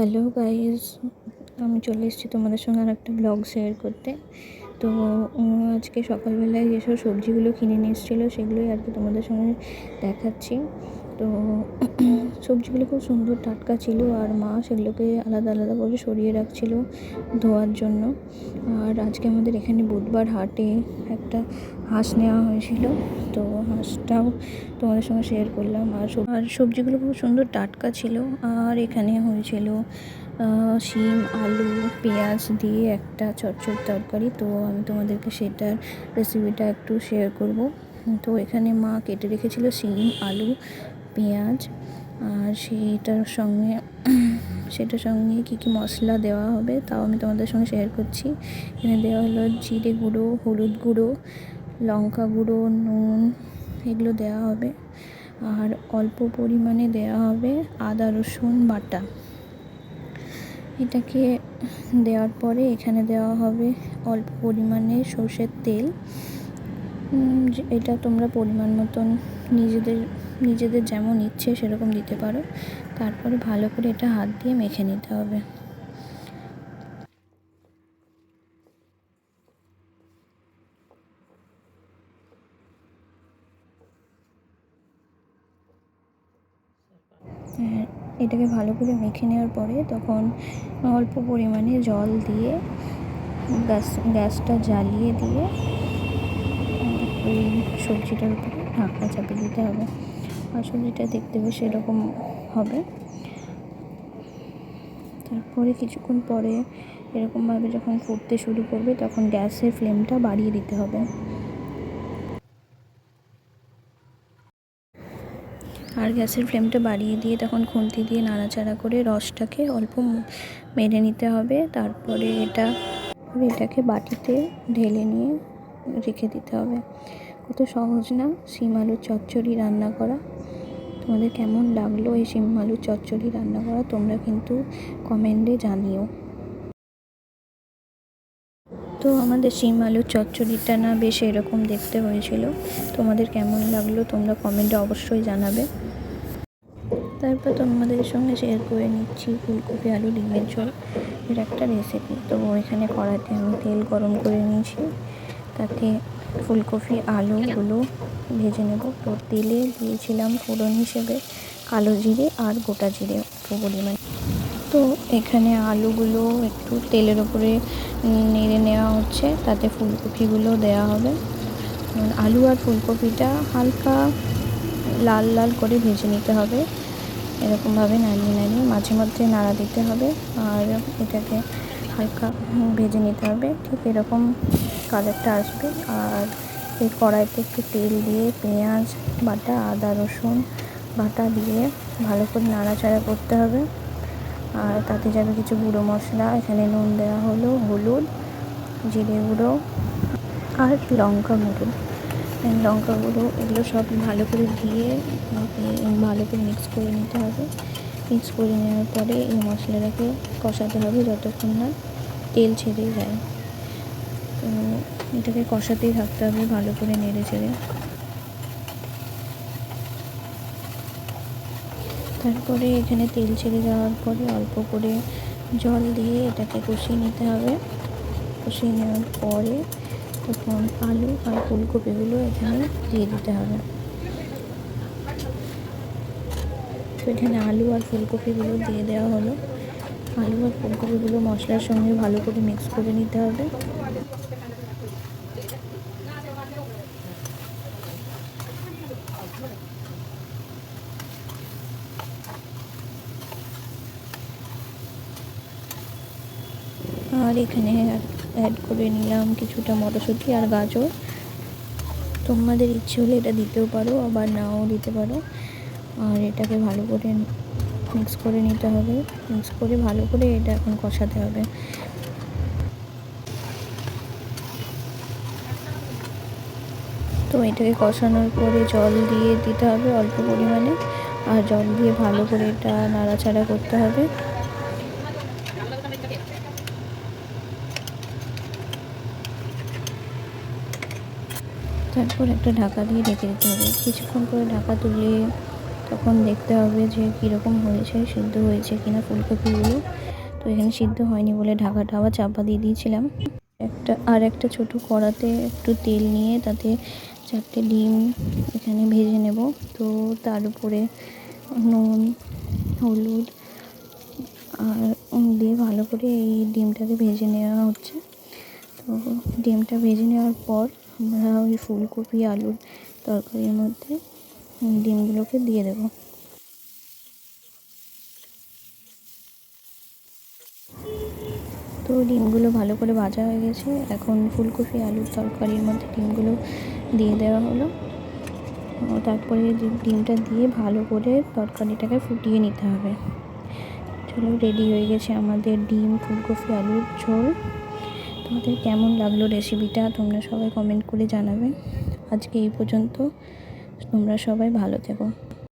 Hello guys আমি চলে এসেছি তোমাদের সঙ্গে আর একটা ব্লগ শেয়ার করতে। তো আজকে সকালবেলায় যেসব সবজিগুলো কিনে নিয়ে এসেছিল, সেগুলোই আজকে তোমাদের সঙ্গে দেখাচ্ছি। তো সবজিগুলো খুব সুন্দর টাটকা ছিল আর মা সেগুলোকে আলাদা আলাদা করে সরিয়ে রাখছিল ধোয়ার জন্য। আর আজকে আমাদের এখানে বুধবার হাটে একটা হাঁস নেওয়া হয়েছিল। তো হাঁসটাও তোমাদের সঙ্গে শেয়ার করলাম। আর আর সবজিগুলো খুব সুন্দর টাটকা ছিল। আর এখানে হয়েছিল শিম, আলু, পেঁয়াজ দিয়ে একটা চচ্চড় তরকারি। তো আমি তোমাদেরকে সেটার রেসিপিটা একটু শেয়ার করব। তো এখানে মা কেটে রেখেছিল শিম, আলু পেঁয়াজ, আর সেইটার সঙ্গে, সেটার সঙ্গে কী কী মশলা দেওয়া হবে তাও আমি তোমাদের সঙ্গে শেয়ার করছি। এখানে দেওয়া হলো জিরে গুঁড়ো, হলুদ গুঁড়ো, লঙ্কা গুঁড়ো, নুন, এগুলো দেওয়া হবে। আর অল্প পরিমাণে দেওয়া হবে আদা, রসুন, বাটা। এটাকে দেওয়ার পরে এখানে দেওয়া হবে অল্প পরিমাণে সর্ষের তেল। এটা তোমরা পরিমাণ মতন নিজেদের নিজেদের যেমন ইচ্ছে সেরকম দিতে পারো। তারপরে ভালো করে এটা হাত দিয়ে মেখে নিতে হবে। হ্যাঁ, এটাকে ভালো করে মেখে নেওয়ার পরে তখন অল্প পরিমাণে জল দিয়ে গ্যাস গ্যাসটা জ্বালিয়ে দিয়ে ওই সবজিটার উপরে ঢাকনা চাপিয়ে দিতে হবে। আর সবজিটা দেখতে বেশ এরকম হবে। তারপরে কিছুক্ষণ পরে এরকমভাবে যখন ফুটতে শুরু করবে, তখন গ্যাসের ফ্লেমটা বাড়িয়ে দিতে হবে। আর গ্যাসের ফ্লেমটা বাড়িয়ে দিয়ে তখন খুন্তি দিয়ে নাড়াচাড়া করে রসটাকে অল্প মেরে নিতে হবে। তারপরে এটা এটাকে বাটিতে ঢেলে নিয়ে রেখে দিতে হবে। কত সহজ না শিম আলুর চচ্চড়ি রান্না করা। তোমাদের কেমন লাগল এই শিম আলুর চচ্চড়ি রান্না করা, তোমরা কিন্তু কমেন্টে জানিও। তো আমাদের শিম আলুর চচ্চড়িটা না বেশ এরকম দেখতে হয়েছিল। তোমাদের কেমন লাগল তোমরা কমেন্টে অবশ্যই জানাবে। তারপর তোমাদের সঙ্গে শেয়ার করে নিচ্ছি ফুলকপি আলু ডিমের ঝোল এর একটা রেসিপি তো এখানে কড়াতে আমি তেল গরম করে নিয়েছি। তাতে ফুলকপি আলুগুলো ভেজে নেব। তো তেলে দিয়েছিলাম ফোড়ন হিসেবে কালো জিরে আর গোটা জিরে পরিমাণ। তো এখানে আলুগুলো একটু তেলের ওপরে নেড়ে নেওয়া হচ্ছে তাতে ফুলকপিগুলো দেওয়া হবে। আলু আর ফুলকপিটা হালকা লাল লাল করে ভেজে নিতে হবে। এরকমভাবে নাড়িয়ে নাড়িয়ে মাঝে মধ্যে নাড়া দিতে হবে। আর এটাকে হালকা ভেজে নিতে হবে। ঠিক এরকম কালারটা আসবে। আর এই কড়াইতে একটু তেল দিয়ে পেঁয়াজ, বাটা, আদা, রসুন, বাটা দিয়ে ভালো করে নাড়াচাড়া করতে হবে। আর তাতে যাবে কিছু গুঁড়ো মশলা, এখানে নুন দেওয়া হলো, হলুদ, জিরে গুঁড়ো আর লঙ্কা গুঁড়ো। লঙ্কা গুঁড়ো এগুলো সব ভালো করে দিয়ে ভালো করে মিক্স করে নিতে হবে। মিক্স করে নেওয়ার পরে এই মশলাটাকে কষাতে হবে যতক্ষণ না তেল ছেড়ে যায়। তো এটাকে কষাতেই থাকতে হবে ভালো করে নেড়ে চেড়ে। তারপরে এখানে তেল ছেড়ে যাওয়ার পরে অল্প করে জল দিয়ে এটাকে কষিয়ে নিতে হবে। কষিয়ে নেওয়ার পরে তখন আলু আর ফুলকপিগুলো এখানে দিয়ে দিতে হবে। তো এখানে আলু আর ফুলকপিগুলো দিয়ে দেওয়া হলো। আলু আর ফুলকপিগুলো মশলার সঙ্গে ভালো করে মিক্স করে নিতে হবে। আর এখানে অ্যাড করে নিলাম কিছুটা মটরশুঁটি আর গাজর। তোমাদের ইচ্ছে হলে এটা দিতেও পারো, আবার নাও দিতে পারো। আর এটাকে ভালো করে মিক্স করে নিতে হবে। মিক্স করে ভালো করে এটা এখন কষাতে হবে। তো এটাকে কষানোর পরে জল দিয়ে দিতে হবে অল্প পরিমাণে। আর জল দিয়ে ভালো করে এটা নাড়াচাড়া করতে হবে। তারপর একটা ঢাকা দিয়ে রেখে দিতে হবে। কিছুক্ষণ পরে ঢাকা তুলে তখন দেখতে হবে যে কীরকম হয়েছে, সিদ্ধ হয়েছে কিনা ফুলকপিগুলো। তো এখানে সিদ্ধ হয়নি বলে ঢাকাটা আবার চাপা দিয়ে দিয়েছিলাম। একটা, আর একটা ছোট কড়াতে একটু তেল নিয়ে তাতে চারটে ডিম এখানে ভেজে নেব। তো তার উপরে নুন, হলুদ আর দিয়ে ভালো করে এই ডিমটাকে ভেজে নেওয়া হচ্ছে। তো ডিমটা ভেজে নেওয়ার পর আমরা ওই ফুলকপি, আলুর তরকারির মধ্যে ডিমগুলোকে দিয়ে দেবো। তো ডিমগুলো ভালো করে ভাজা হয়ে গেছে। এখন ফুলকপি, আলুর তরকারির মধ্যে ডিমগুলো দিয়ে দেওয়া হলো। তারপরে ডিমটা দিয়ে ভালো করে তরকারিটাকে ফুটিয়ে নিতে হবে। চলো রেডি হয়ে গেছে আমাদের ডিম, ফুলকপি, আলুর ঝোল। তোমাদের কেমন লাগল রেসিপিটা তোমরা সবাই কমেন্ট করে জানাবে। আজকে এই পর্যন্ত, তোমরা সবাই ভালো থেকো।